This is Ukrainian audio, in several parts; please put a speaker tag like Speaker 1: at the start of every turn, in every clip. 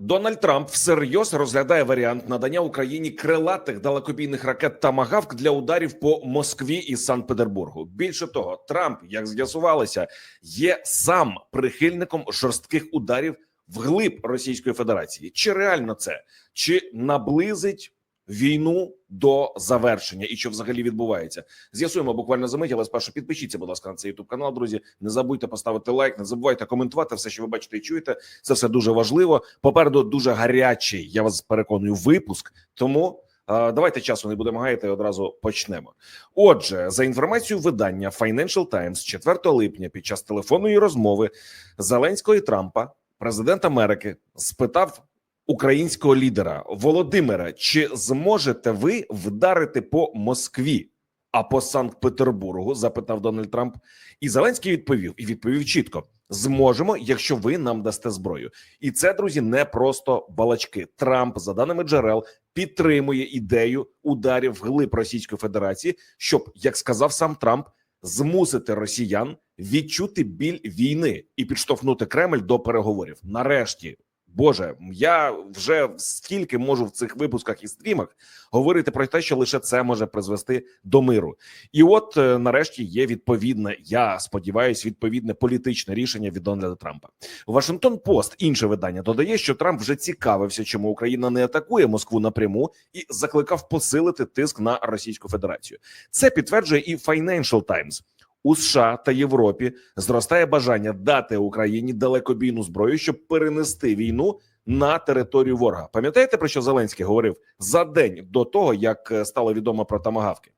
Speaker 1: Дональд Трамп всерйоз розглядає варіант надання Україні крилатих далекобійних ракет «Тамагавк» для ударів по Москві і Санкт-Петербургу. Більше того, Трамп, як з'ясувалося, є сам прихильником жорстких ударів вглиб Російської Федерації. Чи реально це? Чи наблизить війну до завершення? І що взагалі відбувається? З'ясуємо буквально за мить, але спершу підпишіться, будь ласка, на цей youtube канал, друзі. Не забудьте поставити лайк, не забувайте коментувати все, що ви бачите і чуєте. Це все дуже важливо. Попереду дуже гарячий. Я вас переконую, випуск. Тому е, давайте часу не будемо гаяти. Одразу почнемо. Отже, за інформацією видання Financial Times 4 липня, під час телефонної розмови Зеленського і Трампа, президент Америки спитав українського лідера Володимира: чи зможете ви вдарити по Москві? А по Санкт-Петербургу запитав Дональд Трамп, і Зеленський відповів і відповів чітко: зможемо, якщо ви нам дасте зброю. І це друзі не просто балачки. Трамп, за даними джерел, підтримує ідею ударів вглиб Російської Федерації, щоб, як сказав сам Трамп, змусити росіян відчути біль війни і підштовхнути Кремль до переговорів. Нарешті. Боже, я вже стільки можу в цих випусках і стрімах говорити про те, що лише це може призвести до миру. І от е, нарешті є відповідне, я сподіваюся, відповідне політичне рішення від Дональда Трампа. Вашингтон Пост інше видання додає, що Трамп вже цікавився, чому Україна не атакує Москву напряму і закликав посилити тиск на Російську Федерацію. Це підтверджує і Financial Times. У США та Європі зростає бажання дати Україні далекобійну зброю, щоб перенести війну на територію ворога. Пам'ятаєте про що Зеленський говорив за день до того, як е, стало відомо про тамагавки?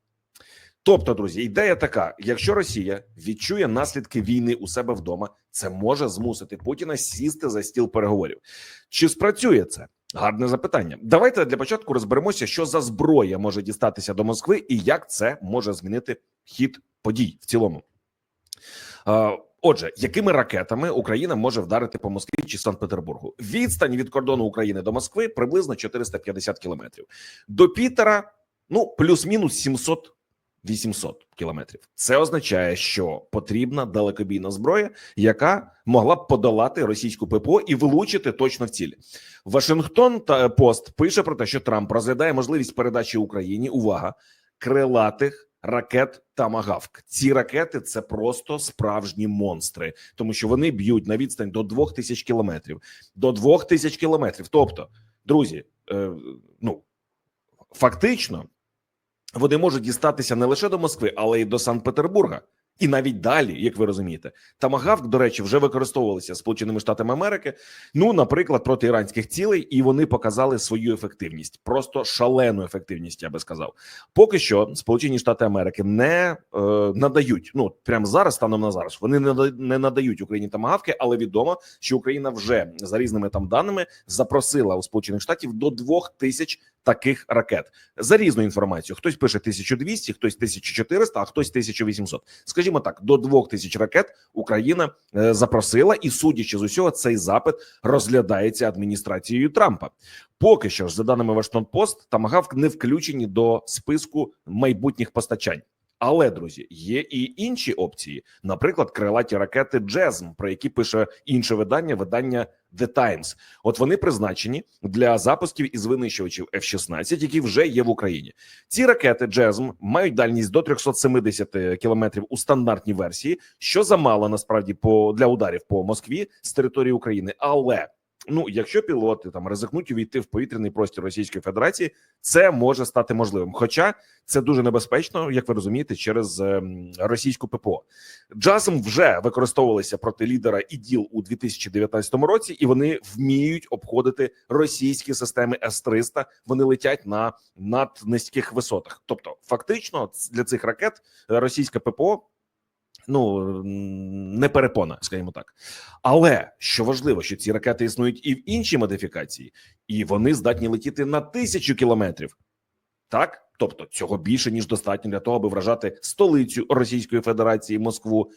Speaker 1: Тобто, друзі, ідея така: якщо Росія відчує наслідки війни у себе вдома, це може змусити Путіна сісти за стіл переговорів. Чи спрацює це? Гарне запитання. Давайте для початку розберемося, що за зброя може дістатися до Москви і як це може змінити хід подій в цілому. Е, Отже, якими ракетами Україна може вдарити по Москві чи Санкт-Петербургу? Відстань від кордону України до Москви приблизно 450 кілометрів. До Пітера ну плюс-мінус 700 800 кілометрів. Це означає, що потрібна далекобійна зброя, яка могла б подолати російську ППО і влучити точно в цілі. Вашингтон та Пост пише про те, що Трамп розглядає можливість передачі Україні увага крилатих ракет Тамагавк. Ці ракети це просто справжні монстри, тому що вони б'ють на відстань до 2000 кілометрів. До 2000 кілометрів. Тобто, друзі, е, ну фактично. Вони можуть дістатися не лише до Москви, але й до Санкт-Петербурга, і навіть далі, як ви розумієте, Тамагавк, до речі, вже використовувалися Сполученими Штатами Америки. Ну, наприклад, проти іранських цілей, і вони показали свою ефективність, просто шалену ефективність. Я би сказав. Поки що Сполучені Штати Америки не е, надають. Ну прямо зараз, станом на зараз, вони не, надають Україні тамагавки, але відомо, що Україна вже за різними там даними запросила у Сполучених Штатів до двох тисяч таких ракет за різну інформацію. Хтось пише 1200, хтось 1400, а хтось 1800. Скажімо так, до 2000 ракет Україна е, запросила, і судячи з усього, цей запит розглядається адміністрацією Трампа. Поки що ж, за даними Вашингтон Пост, Тамагавк не включені до списку майбутніх постачань. Але друзі, є і інші опції, наприклад, крилаті ракети Джезм, про які пише інше видання, видання The Times. От вони призначені для запусків із винищувачів F-16, які вже є в Україні. Ці ракети Джезм мають дальність до 370 кілометрів у стандартній версії, що замало насправді по для ударів по Москві з території України. Але ну, якщо пілоти там ризикнуть увійти в повітряний простір Російської Федерації, це може стати можливим. Хоча це дуже небезпечно, як ви розумієте, через ем, російську ППО. Джасом вже використовувалися проти лідера іділ у 2019 році, і вони вміють обходити російські системи С-300. Вони летять на наднизьких висотах. Тобто, фактично, для цих ракет е, російська ППО. Ну не перепона, скажімо так, але що важливо, що ці ракети існують і в іншій модифікації, і вони здатні летіти на тисячу кілометрів. Так, тобто цього більше ніж достатньо для того, аби вражати столицю Російської Федерації, Москву,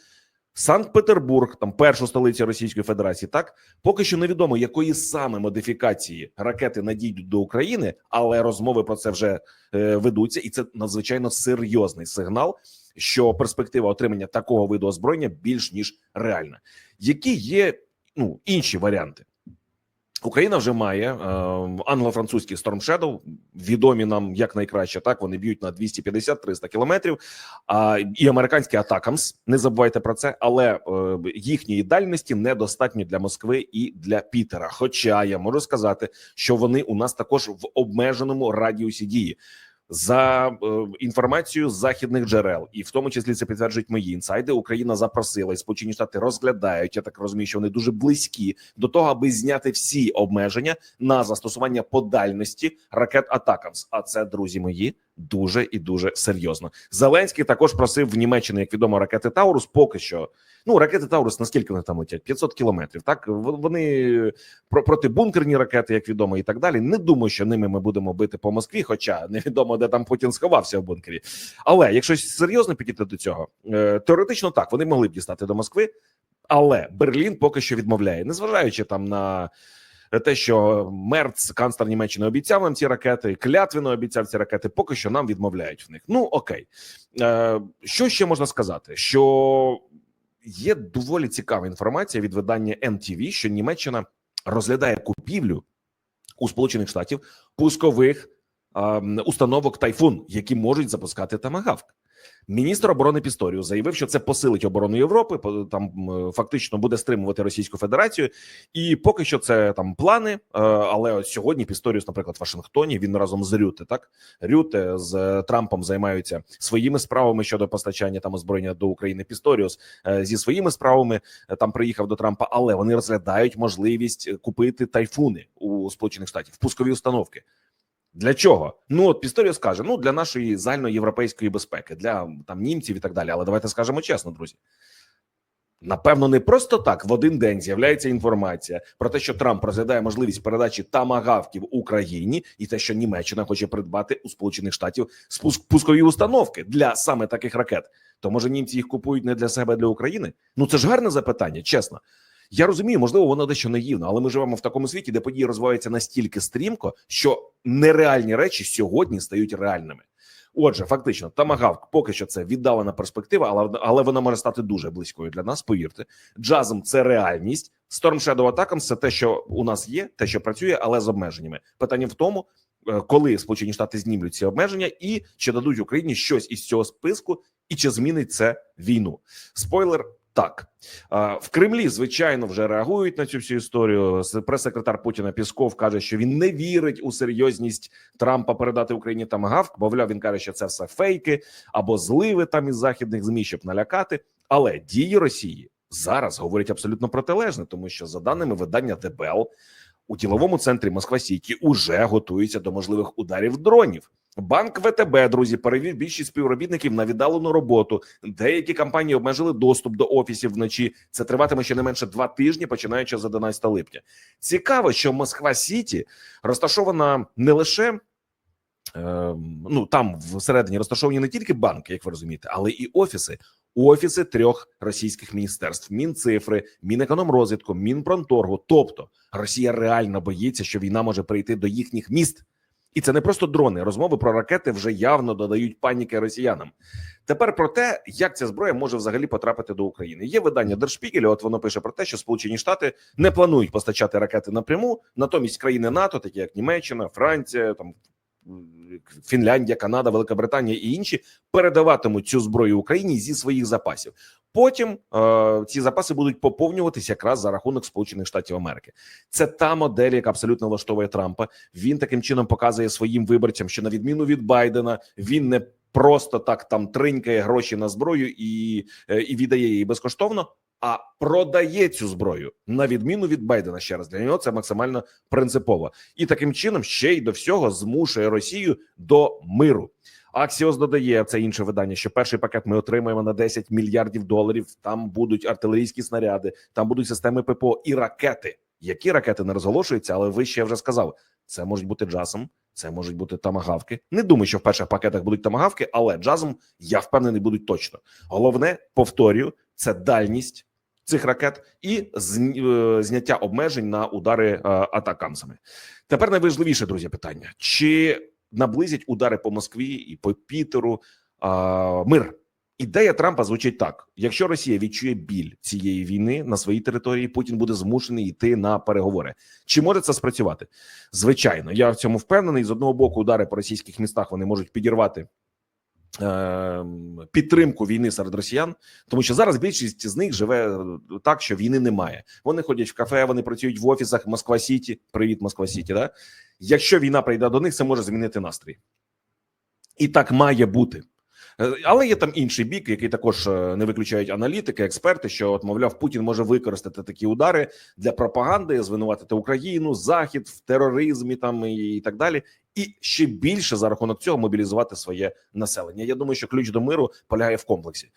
Speaker 1: Санкт-Петербург, там першу столицю Російської Федерації. Так поки що невідомо, якої саме модифікації ракети надійдуть до України, але розмови про це вже е, ведуться, і це надзвичайно серйозний сигнал, що перспектива отримання такого виду озброєння більш ніж реальна. Які є ну інші варіанти? Україна вже має е, англо-французький Storm Shadow, відомі нам як найкраще. Так вони б'ють на 250-300 кілометрів. А і американський Атакамс, не забувайте про це, але е, їхньої дальності недостатньо для Москви і для Пітера. Хоча я можу сказати, що вони у нас також в обмеженому радіусі дії. За е, інформацією з західних джерел, і в тому числі це підтверджують мої інсайди. Україна запросила і Сполучені Штати розглядають. Я так розумію, що вони дуже близькі до того, аби зняти всі обмеження на застосування по дальності ракет Атакамс. А це друзі мої дуже і дуже серйозно. Зеленський також просив в Німеччині, як відомо, ракети Таурус. Поки що ну ракети Таурус, наскільки вони там летять? 500 кілометрів. Так вони про протибункерні ракети, як відомо, і так далі. Не думаю, що ними ми будемо бити по Москві, хоча невідомо, де там Путін сховався в бункері. Але якщо серйозно підійти до цього, е, теоретично так вони могли б дістати до Москви, але Берлін поки що відмовляє, незважаючи там на. Те, що Мерц, канцлер Німеччини, обіцяв нам ці ракети, клятвено обіцяв ці ракети. Поки що нам відмовляють в них. Ну окей, е, що ще можна сказати? Що є доволі цікава інформація від видання NTV, що Німеччина розглядає купівлю у Сполучених Штатів пускових ем, установок Тайфун, які можуть запускати тамагавк. Міністр оборони Пісторіус заявив, що це посилить оборону Європи. Там е, фактично буде стримувати Російську Федерацію, і поки що це там плани. е, Але сьогодні Пісторіус, наприклад, в Вашингтоні, він разом з Рюте, так Рюте з е, Трампом займаються своїми справами щодо постачання там озброєння до України. Пісторіус зі своїми справами там приїхав до Трампа, але вони розглядають можливість купити тайфуни у Сполучених Штатів, пускові установки. Для чого? Ну от Пісторіус каже: ну для нашої загальноєвропейської безпеки, для там німців і так далі. Але давайте скажемо чесно, друзі. Напевно, не просто так в один день з'являється інформація про те, що Трамп розглядає можливість передачі тамагавків Україні, і те, що Німеччина хоче придбати у Сполучених Штатів спуск пускові установки для саме таких ракет. То може німці їх купують не для себе, а для України? Ну це ж гарне запитання, чесно. Я розумію, можливо, воно дещо наївно, але ми живемо в такому світі, де події розвиваються настільки стрімко, що нереальні речі сьогодні стають реальними. Отже, фактично, тамагавк поки що це віддалена перспектива, але але вона може стати дуже близькою для нас. Повірте, джазм це реальність. Storm Shadow Attacks – це те, що у нас є, те, що працює, але з обмеженнями. Питання в тому, е, коли Сполучені Штати знімуть ці обмеження, і чи дадуть Україні щось із цього списку, і чи змінить це війну? Спойлер. Так в Кремлі, звичайно, вже реагують на цю всю історію. Прес-секретар Путіна Пісков каже, що він не вірить у серйозність Трампа передати Україні там гавк. Мовляв, він каже, що це все фейки або зливи там із західних змі, щоб налякати. Але дії Росії зараз говорять абсолютно протилежне, тому що за даними видання ДБЛ, у діловому центрі Москва Сіті уже готуються до можливих ударів дронів. Банк ВТБ, друзі, перевів більшість співробітників на віддалену роботу. Деякі компанії обмежили доступ до офісів вночі. Це триватиме щонайменше два тижні, починаючи з 11 липня. Цікаво, що Москва Сіті розташована не лише. е, Ну там всередині розташовані не тільки банки, як ви розумієте, але і офіси. Офіси трьох російських міністерств: Мінцифри, Мінекономрозвитку, Мінпромторгу. Тобто Росія реально боїться, що війна може прийти до їхніх міст. І це не просто дрони. Розмови про ракети вже явно додають паніки росіянам. Тепер про те, як ця зброя може взагалі потрапити до України. Є видання Держпігеля. От воно пише про те, що Сполучені Штати не планують постачати ракети напряму. Натомість країни НАТО, такі як Німеччина, Франція, там Фінляндія, Канада, Велика Британія і інші, передаватимуть цю зброю Україні зі своїх запасів. Потім е, ці запаси будуть поповнюватися якраз за рахунок Сполучених Штатів Америки. Це та модель, яка абсолютно влаштовує Трампа. Він таким чином показує своїм виборцям, що на відміну від Байдена, він не просто так там тринькає гроші на зброю і, е, і віддає її безкоштовно, а продає цю зброю на відміну від Байдена. Ще раз для нього це максимально принципово, і таким чином ще й до всього змушує Росію до миру. Аксіос додає це інше видання, що перший пакет ми отримаємо на 10 мільярдів доларів. Там будуть артилерійські снаряди, там будуть системи ППО і ракети. Які ракети не розголошуються, але вище я вже сказав. Це можуть бути джасом, це можуть бути тамагавки. Не думаю, що в перших пакетах будуть тамагавки, але джазом я впевнений будуть точно. Головне, повторюю, це дальність цих ракет і е, зняття обмежень на удари е, атакамсами. Тепер найважливіше, друзі, питання: чи наблизять удари по Москві і по Пітеру а, мир? Ідея Трампа звучить так: якщо Росія відчує біль цієї війни на своїй території, Путін буде змушений йти на переговори. Чи може це спрацювати? Звичайно, я в цьому впевнений. З одного боку, удари по російських містах вони можуть підірвати підтримку війни серед росіян, тому що зараз більшість з них живе е, так, що війни немає. Вони ходять в кафе, вони працюють в офісах Москва Сіті. Привіт, Москва Сіті. Да? Якщо війна прийде до них, це може змінити настрій, і так має бути. Е, Але є там інший бік, який також е, не виключають аналітики, експерти, що от мовляв, Путін може використати такі удари для пропаганди, звинуватити Україну, Захід в тероризмі, там і так далі, і ще більше за рахунок цього мобілізувати своє населення. Я думаю, що ключ до миру полягає в комплексі.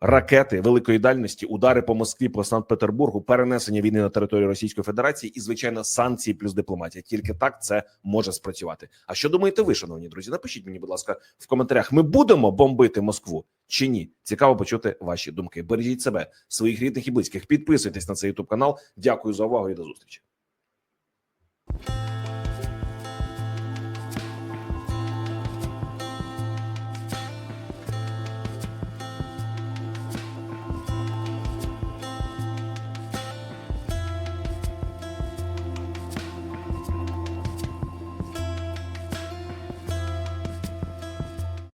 Speaker 1: Ракети великої дальності, удари по Москві, по Санкт-Петербургу, перенесення війни на територію Російської Федерації і звичайно санкції плюс дипломатія. Тільки так це може спрацювати. А що думаєте ви, шановні друзі? Напишіть мені, будь ласка, в коментарях. Ми будемо бомбити Москву чи ні? Цікаво почути ваші думки. Бережіть себе, своїх рідних і близьких. Підписуйтесь на цей ютуб канал. Дякую за увагу і до зустрічі.